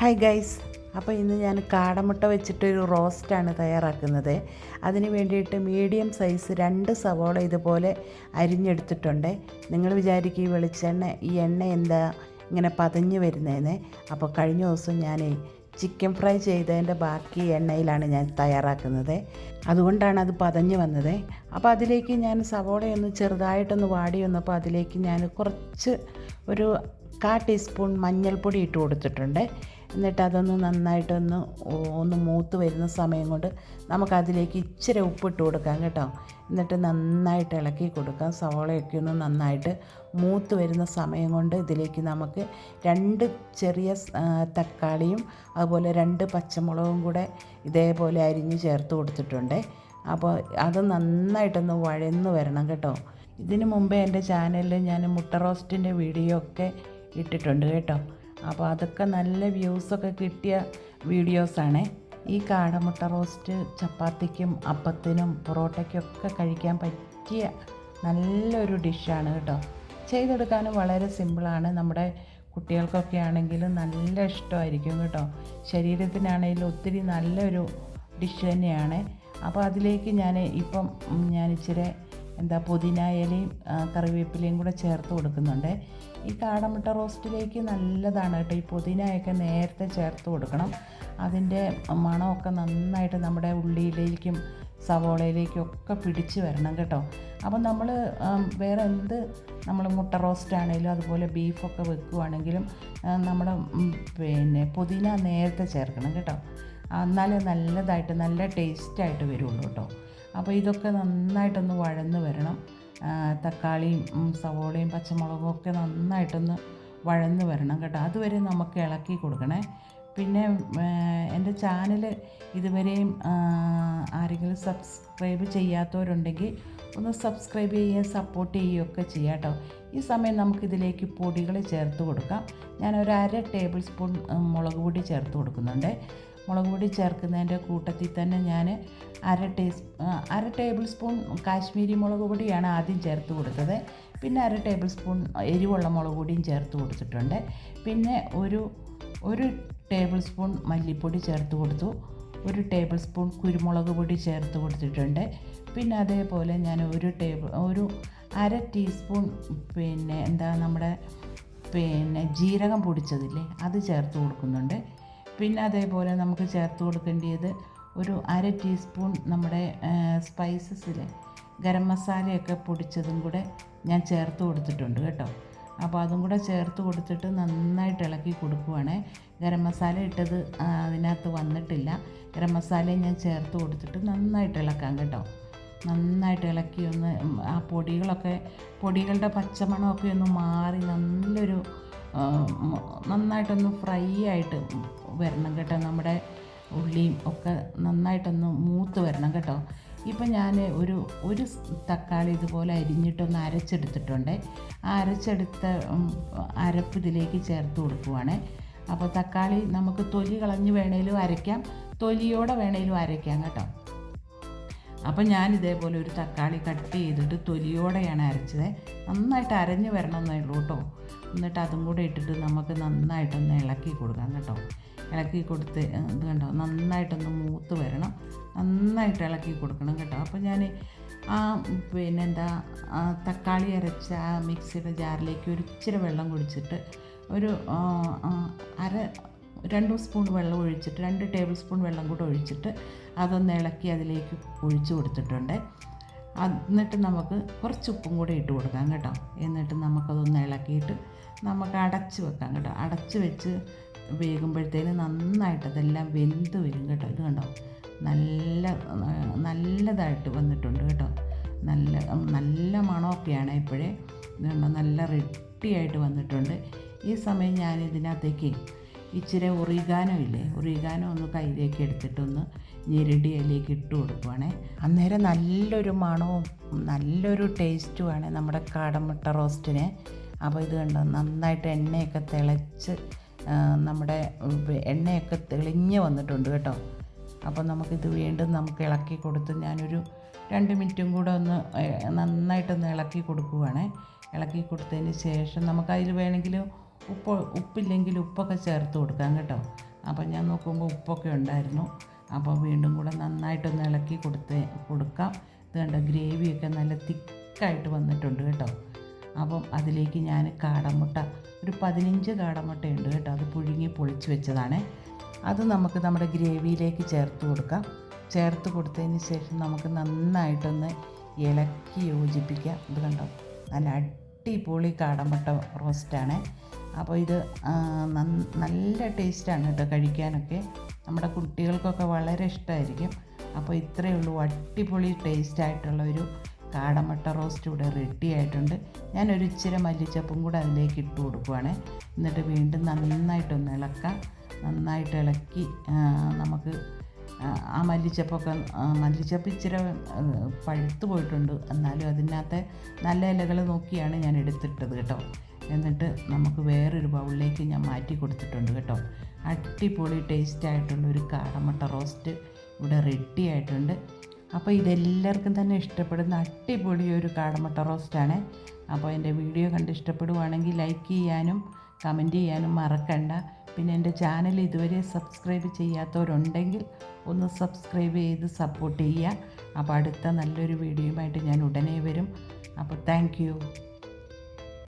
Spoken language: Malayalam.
ഹായ് ഗൈസ് അപ്പോൾ ഇന്ന് ഞാൻ കാടമുട്ട വെച്ചിട്ടൊരു റോസ്റ്റാണ് തയ്യാറാക്കുന്നത്. അതിന് വേണ്ടിയിട്ട് മീഡിയം സൈസ് രണ്ട് സവോള ഇതുപോലെ അരിഞ്ഞെടുത്തിട്ടുണ്ട്. നിങ്ങൾ വിചാരിക്കും ഈ വെളിച്ചെണ്ണ ഈ എണ്ണ എന്താ ഇങ്ങനെ പതഞ്ഞ് വരുന്നതെന്ന് അപ്പോൾ കഴിഞ്ഞ ദിവസം ഞാൻ ചിക്കൻ ഫ്രൈ ചെയ്തതിന്റെ ബാക്കി എണ്ണയിലാണ് ഞാൻ തയ്യാറാക്കുന്നത്. അതുകൊണ്ടാണ് അത് പതഞ്ഞു വന്നത്. അപ്പോൾ അതിലേക്ക് ഞാൻ സവോളയൊന്ന് ചെറുതായിട്ടൊന്ന് വാടി വന്നപ്പോൾ അതിലേക്ക് ഞാൻ കുറച്ച് ഒരു കാ ടീസ്പൂൺ മഞ്ഞൾപ്പൊടി ഇട്ട് കൊടുത്തിട്ടുണ്ട്. എന്നിട്ട് അതൊന്ന് നന്നായിട്ടൊന്ന് ഒന്ന് മൂത്ത് വരുന്ന സമയം കൊണ്ട് നമുക്കതിലേക്ക് ഇച്ചിരി ഉപ്പിട്ട് കൊടുക്കാം കേട്ടോ. എന്നിട്ട് നന്നായിട്ട് ഇളക്കി കൊടുക്കാം. സവോളയൊക്കെ ഒന്ന് നന്നായിട്ട് മൂത്ത് വരുന്ന സമയം കൊണ്ട് ഇതിലേക്ക് നമുക്ക് രണ്ട് ചെറിയ തക്കാളിയും അതുപോലെ രണ്ട് പച്ചമുളകും കൂടെ ഇതേപോലെ അരിഞ്ഞ് ചേർത്ത് കൊടുത്തിട്ടുണ്ട്. അപ്പോൾ അത് നന്നായിട്ടൊന്ന് വഴന്ന് വരണം കേട്ടോ. ഇതിനു മുമ്പേ എന്റെ ചാനലിൽ ഞാൻ മുട്ട റോസ്റ്റിന്റെ വീഡിയോ ഒക്കെ ഇട്ടിട്ടുണ്ട് കേട്ടോ. അപ്പോൾ അതൊക്കെ നല്ല വ്യൂസൊക്കെ കിട്ടിയ വീഡിയോസാണ് ഈ കാടമുട്ട റോസ്റ്റ് ചപ്പാത്തിക്കും അപ്പത്തിനും പൊറോട്ടയ്ക്കൊക്കെ കഴിക്കാൻ പറ്റിയ നല്ലൊരു ഡിഷാണ് കേട്ടോ. ചെയ്തെടുക്കാനും വളരെ സിമ്പിളാണ് നമ്മുടെ കുട്ടികൾക്കൊക്കെ ആണെങ്കിലും നല്ല ഇഷ്ടമായിരിക്കും കേട്ടോ. ശരീരത്തിനാണെങ്കിലും ഒത്തിരി നല്ലൊരു ഡിഷ് തന്നെയാണ്. അപ്പോൾ അതിലേക്ക് ഞാൻ ഇപ്പം ഞാൻ ഇച്ചിരി എന്താ പുതിന ഇലയും കറിവേപ്പിലയും കൂടെ ചേർത്ത് കൊടുക്കുന്നുണ്ട്. ഈ കാടമുട്ട റോസ്റ്റിലേക്ക് നല്ലതാണ് കേട്ടോ. ഈ പുതിനയൊക്കെ നേരത്തെ ചേർത്ത് കൊടുക്കണം. അതിന്റെ മണമൊക്കെ നന്നായിട്ട് നമ്മുടെ ഉള്ളിയിലേക്കും സവോളയിലേക്കും ഒക്കെ പിടിച്ച് വരണം കേട്ടോ. അപ്പം നമ്മൾ വേറെ എന്ത് നമ്മൾ മുട്ട റോസ്റ്റ് ആണെങ്കിലും അതുപോലെ ബീഫൊക്കെ വെക്കുവാണെങ്കിലും നമ്മുടെ പിന്നെ പുതിന നേരത്തെ ചേർക്കണം കേട്ടോ. എന്നാലേ നല്ലതായിട്ട് നല്ല ടേസ്റ്റായിട്ട് വരുള്ളൂ കേട്ടോ. അപ്പോൾ ഇതൊക്കെ നന്നായിട്ടൊന്ന് വഴന്ന് വരണം. തക്കാളിയും സവോളയും പച്ചമുളകും ഒക്കെ നന്നായിട്ടൊന്ന് വഴന്ന് വരണം കേട്ടോ. അതുവരെ നമുക്ക് ഇളക്കി കൊടുക്കണേ. പിന്നെ എന്റെ ചാനൽ ഇതുവരെയും ആരെങ്കിലും സബ്സ്ക്രൈബ് ചെയ്യാത്തവരുണ്ടെങ്കിൽ ഒന്ന് സബ്സ്ക്രൈബ് ചെയ്യുകയും സപ്പോർട്ട് ചെയ്യുകയൊക്കെ ചെയ്യാം കേട്ടോ. ഈ സമയം നമുക്കിതിലേക്ക് പൊടികൾ ചേർത്ത് കൊടുക്കാം. ഞാൻ ഒരു അര ടേബിൾ സ്പൂൺ മുളക് പൊടി ചേർത്ത് കൊടുക്കുന്നുണ്ട്. മുളക് പൊടി ചേർക്കുന്നതിന്റെ കൂട്ടത്തിൽ തന്നെ ഞാൻ അര ടീസ് അര ടേബിൾ സ്പൂൺ കാശ്മീരി മുളക് പൊടിയാണ് ആദ്യം ചേർത്ത് കൊടുത്തത്. പിന്നെ അര ടേബിൾ സ്പൂൺ എരിവുള്ള മുളക് പൊടിയും ചേർത്ത് കൊടുത്തിട്ടുണ്ട്. പിന്നെ ഒരു ഒരു ടേബിൾ സ്പൂൺ മല്ലിപ്പൊടി ചേർത്ത് കൊടുത്തു. ഒരു ടേബിൾ സ്പൂൺ കുരുമുളക് പൊടി ചേർത്ത് കൊടുത്തിട്ടുണ്ട്. പിന്നെ അതേപോലെ ഞാൻ ഒരു ടേബിൾ ഒരു അര ടീസ്പൂൺ പിന്നെ എന്താ നമ്മുടെ പിന്നെ ജീരകം പൊടിച്ചതില്ലേ അത് ചേർത്ത് കൊടുക്കുന്നുണ്ട്. പിന്നെ അതേപോലെ നമുക്ക് ചേർത്ത് കൊടുക്കേണ്ടത് ഒരു അര ടീസ്പൂൺ നമ്മുടെ സ്പൈസസിൽ ഗരം മസാലയൊക്കെ പൊടിച്ചതും കൂടെ ഞാൻ ചേർത്ത് കൊടുത്തിട്ടുണ്ട് കേട്ടോ. അപ്പോൾ അതും കൂടെ ചേർത്ത് കൊടുത്തിട്ട് നന്നായിട്ട് ഇളക്കി കൊടുക്കുവാണേ. ഗരം മസാല ഇട്ടത് അതിനകത്ത് വന്നിട്ടില്ല. ഗരം മസാല ഞാൻ ചേർത്ത് കൊടുത്തിട്ട് നന്നായിട്ട് ഇളക്കാം കേട്ടോ. നന്നായിട്ട് ഇളക്കി ഒന്ന് ആ പൊടികളൊക്കെ പൊടികളുടെ പച്ചമണമൊക്കെ ഒന്ന് മാറി നല്ലൊരു നന്നായിട്ടൊന്ന് ഫ്രൈ ആയിട്ട് വരണം കേട്ടോ. നമ്മുടെ ഉള്ളിയും ഒക്കെ നന്നായിട്ടൊന്ന് മൂത്ത് വരണം കേട്ടോ. ഇപ്പം ഞാൻ ഒരു ഒരു തക്കാളി ഇതുപോലെ അരിഞ്ഞിട്ടൊന്ന് അരച്ചെടുത്തിട്ടുണ്ട്. ആ അരച്ചെടുത്ത അരപ്പ് ഇതിലേക്ക് ചേർത്ത് കൊടുക്കുവാണ്. അപ്പോൾ തക്കാളി നമുക്ക് തൊലി കളഞ്ഞ് വേണേലും അരയ്ക്കാം. തൊലിയോടെ വേണേലും അരയ്ക്കാം കേട്ടോ. അപ്പം ഞാൻ ഇതേപോലെ ഒരു തക്കാളി കട്ട് ചെയ്തിട്ട് തൊലിയോടെയാണ് അരച്ചത്. നന്നായിട്ട് അരഞ്ഞ് വരണം എന്നേ ഉള്ളൂ കേട്ടോ. എന്നിട്ട് അതും കൂടെ ഇട്ടിട്ട് നമുക്ക് നന്നായിട്ടൊന്ന് ഇളക്കി കൊടുക്കാം കേട്ടോ. ഇളക്കി കൊടുത്ത് ഇത് കണ്ടോ? നന്നായിട്ടൊന്ന് മൂത്ത് വരണം. നന്നായിട്ട് ഇളക്കി കൊടുക്കണം കേട്ടോ. അപ്പോൾ ഞാൻ ആ പിന്നെന്താ തക്കാളി അരച്ച ആ മിക്സിയുടെ ജാറിലേക്ക് ഒരു ഇച്ചിരി വെള്ളം കുടിച്ചിട്ട് ഒരു അര രണ്ട് സ്പൂൺ വെള്ളം ഒഴിച്ചിട്ട് രണ്ട് ടേബിൾ സ്പൂൺ വെള്ളം കൂടെ ഒഴിച്ചിട്ട് അതൊന്ന് ഇളക്കി അതിലേക്ക് ഒഴിച്ചു കൊടുത്തിട്ടുണ്ട്. എന്നിട്ട് നമുക്ക് കുറച്ച് ഉപ്പും കൂടെ ഇട്ട് കൊടുക്കാം കേട്ടോ. എന്നിട്ട് നമുക്കതൊന്ന് ഇളക്കിയിട്ട് നമുക്ക് അടച്ച് വെക്കാം കേട്ടോ. അടച്ച് വെച്ച് വേകുമ്പോഴത്തേന് നന്നായിട്ട് അതെല്ലാം വെന്ത് വരും കേട്ടോ. ഇത് കണ്ടോ? നല്ല നല്ലതായിട്ട് വന്നിട്ടുണ്ട് കേട്ടോ. നല്ല നല്ല മണമൊക്കെയാണ് ഇപ്പോഴേ. ഇത് കണ്ടോ? നല്ല റെഡിയായിട്ട് വന്നിട്ടുണ്ട്. ഈ സമയം ഞാൻ ഇതിനകത്തേക്ക് ഇച്ചിരി ഒറിഗാനോ ഇല്ലേ? ഒറിഗാനോ ഒന്ന് കയ്യിലേക്ക് എടുത്തിട്ടൊന്ന് ഞെരടി അതിലേക്ക് ഇട്ട് കൊടുക്കുവാണേ. അന്നേരം നല്ലൊരു മണവും നല്ലൊരു ടേസ്റ്റുമാണ് നമ്മുടെ കാടമുട്ട റോസ്റ്റിന്. അപ്പോൾ ഇത് കണ്ടോ നന്നായിട്ട് എണ്ണയൊക്കെ തിളച്ച് നമ്മുടെ എണ്ണയൊക്കെ തെളിഞ്ഞ് വന്നിട്ടുണ്ട് കേട്ടോ. അപ്പോൾ നമുക്കിത് വീണ്ടും നമുക്ക് ഇളക്കി കൊടുത്ത് ഞാനൊരു രണ്ട് മിനിറ്റും കൂടെ ഒന്ന് നന്നായിട്ടൊന്ന് ഇളക്കി കൊടുക്കുവാണേ. ഇളക്കി കൊടുത്തതിന് ശേഷം നമുക്കതിൽ വേണമെങ്കിൽ ഉപ്പ് ഉപ്പില്ലെങ്കിൽ ഉപ്പൊക്കെ ചേർത്ത് കൊടുക്കാം കേട്ടോ. അപ്പോൾ ഞാൻ നോക്കുമ്പോൾ ഉപ്പൊക്കെ ഉണ്ടായിരുന്നു. അപ്പോൾ വീണ്ടും കൂടെ നന്നായിട്ടൊന്ന് ഇളക്കി കൊടുത്ത് കൊടുക്കാം. ഇത് കണ്ടോ ഗ്രേവിയൊക്കെ നല്ല തിക്കായിട്ട് വന്നിട്ടുണ്ട് കേട്ടോ. അപ്പം അതിലേക്ക് ഞാൻ കാടമുട്ട ഒരു പതിനഞ്ച് കാടമുട്ടയുണ്ട് കേട്ടോ. അത് പുഴുങ്ങി പൊളിച്ച് വെച്ചതാണ്. അത് നമുക്ക് നമ്മുടെ ഗ്രേവിയിലേക്ക് ചേർത്ത് കൊടുക്കാം. ചേർത്ത് കൊടുത്തതിന് ശേഷം നമുക്ക് നന്നായിട്ടൊന്ന് ഇളക്കി യോജിപ്പിക്കാം. ഇത് കണ്ടോ? നല്ല അടിപൊളി കാടമുട്ട റോസ്റ്റാണ്. അപ്പോൾ ഇത് നല്ല ടേസ്റ്റാണ് കേട്ടോ കഴിക്കാനൊക്കെ. നമ്മുടെ കുട്ടികൾക്കൊക്കെ വളരെ ഇഷ്ടമായിരിക്കും. അപ്പോൾ ഇത്രയേ ഉള്ളൂ. അടിപൊളി ടേസ്റ്റായിട്ടുള്ള ഒരു കാടമുട്ട റോസ്റ്റ് ഇവിടെ റെഡി ആയിട്ടുണ്ട്. ഞാനൊരു ഇച്ചിരി മല്ലിച്ചപ്പും കൂടെ അതിലേക്ക് ഇട്ട് കൊടുക്കുവാണ്. എന്നിട്ട് വീണ്ടും നന്നായിട്ടൊന്ന് ഇളക്കാം. നന്നായിട്ട് ഇളക്കി നമുക്ക് ആ, മല്ലിച്ചപ്പൊക്കെ മല്ലിച്ചപ്പ് ഇച്ചിരി പഴുത്ത് പോയിട്ടുണ്ട്. എന്നാലും അതിനകത്ത് നല്ല ഇലകൾ നോക്കിയാണ് ഞാൻ എടുത്തിട്ടത് കേട്ടോ. എന്നിട്ട് നമുക്ക് വേറൊരു ബൗളിലേക്ക് ഞാൻ മാറ്റി കൊടുത്തിട്ടുണ്ട് കേട്ടോ. അടിപൊളി ടേസ്റ്റ് ആയിട്ടുള്ള ഒരു കാടമുട്ട റോസ്റ്റ് ഇവിടെ റെഡി ആയിട്ടുണ്ട്. അപ്പോൾ ഇതെല്ലാവർക്കും തന്നെ ഇഷ്ടപ്പെടുന്ന അടിപൊളി ഒരു കാടമുട്ട റോസ്റ്റാണ്. അപ്പോൾ എന്റെ വീഡിയോ കണ്ട് ഇഷ്ടപ്പെടുവാണെങ്കിൽ ലൈക്ക് ചെയ്യാനും കമന്റ് ചെയ്യാനും മറക്കണ്ട. പിന്നെ എന്റെ ചാനൽ ഇതുവരെ സബ്സ്ക്രൈബ് ചെയ്യാത്തവരുണ്ടെങ്കിൽ ഒന്ന് സബ്സ്ക്രൈബ് ചെയ്ത് സപ്പോർട്ട് ചെയ്യുക. അപ്പോൾ അടുത്ത നല്ലൊരു വീഡിയോയുമായിട്ട് ഞാൻ ഉടനെ വരും. അപ്പോൾ താങ്ക്